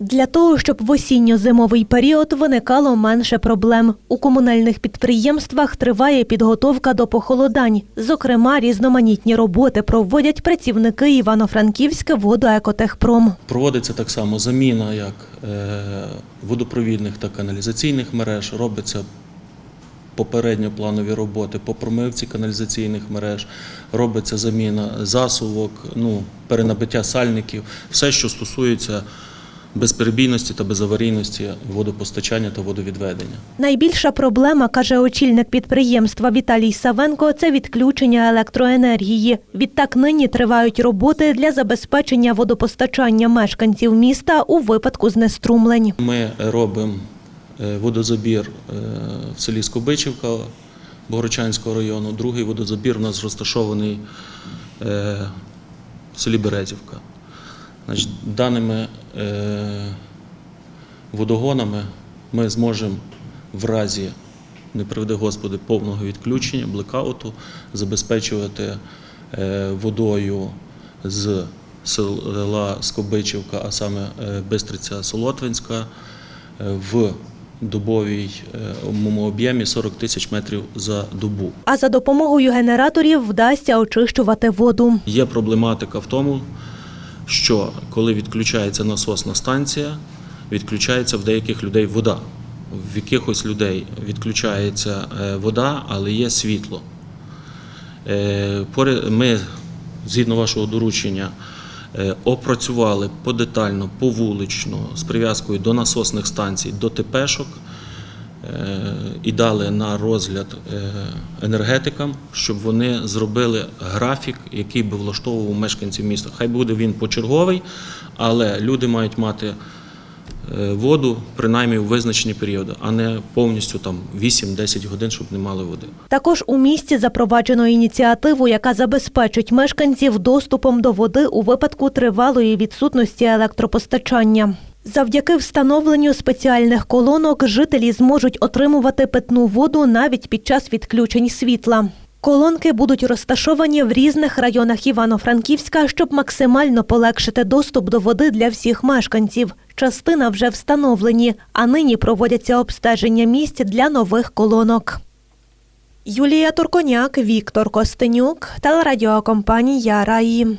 Для того, щоб в осінньо-зимовий період виникало менше проблем. У комунальних підприємствах триває підготовка до похолодань. Зокрема, різноманітні роботи проводять працівники Івано-Франківське водоекотехпром. Проводиться так само заміна як е, водопровідних та каналізаційних мереж, робиться попередньо планові роботи по промивці каналізаційних мереж, робиться заміна засувок, ну, перенабиття сальників, все, що стосується безперебійності та безаварійності водопостачання та водовідведення. Найбільша проблема, каже очільник підприємства Віталій Савенко, це відключення електроенергії. Відтак нині тривають роботи для забезпечення водопостачання мешканців міста у випадку знеструмлень. Ми робимо е, водозабір е, в селі Скобичівка Богородчанського району. Другий водозабір у нас розташований е, в селі Березівка. Значить, даними водогонами ми зможемо в разі, не приведи Господи, повного відключення, блекауту, забезпечувати е, водою з села Скобичівка, а саме е, Бистриця Солотвинська, е, в добовій е, об'ємі об'ємі 40 тисяч метрів за добу. А за допомогою генераторів вдасться очищувати воду. Є проблематика в тому, що коли відключається насосна станція, відключається в деяких людей вода. В якихось людей відключається е, вода, але є світло. Е, Ми, згідно вашого доручення, е, опрацювали подетально, повулично, з прив'язкою до насосних станцій, до ТПшок і дали на розгляд е, енергетикам, щоб вони зробили графік, який би влаштовував мешканців міста. Хай буде він почерговий, але люди мають мати е, воду принаймні у визначені періоди, а не повністю там 8-10 годин, щоб не мали води. Також у місті запроваджено ініціативу, яка забезпечить мешканців доступом до води у випадку тривалої відсутності електропостачання. Завдяки встановленню спеціальних колонок жителі зможуть отримувати питну воду навіть під час відключень світла. Колонки будуть розташовані в різних районах Івано-Франківська, щоб максимально полегшити доступ до води для всіх мешканців. Частина вже встановлені, а нині проводяться обстеження місць для нових колонок. Юлія Турконяк, Віктор Костенюк, телерадіокомпанія Раї.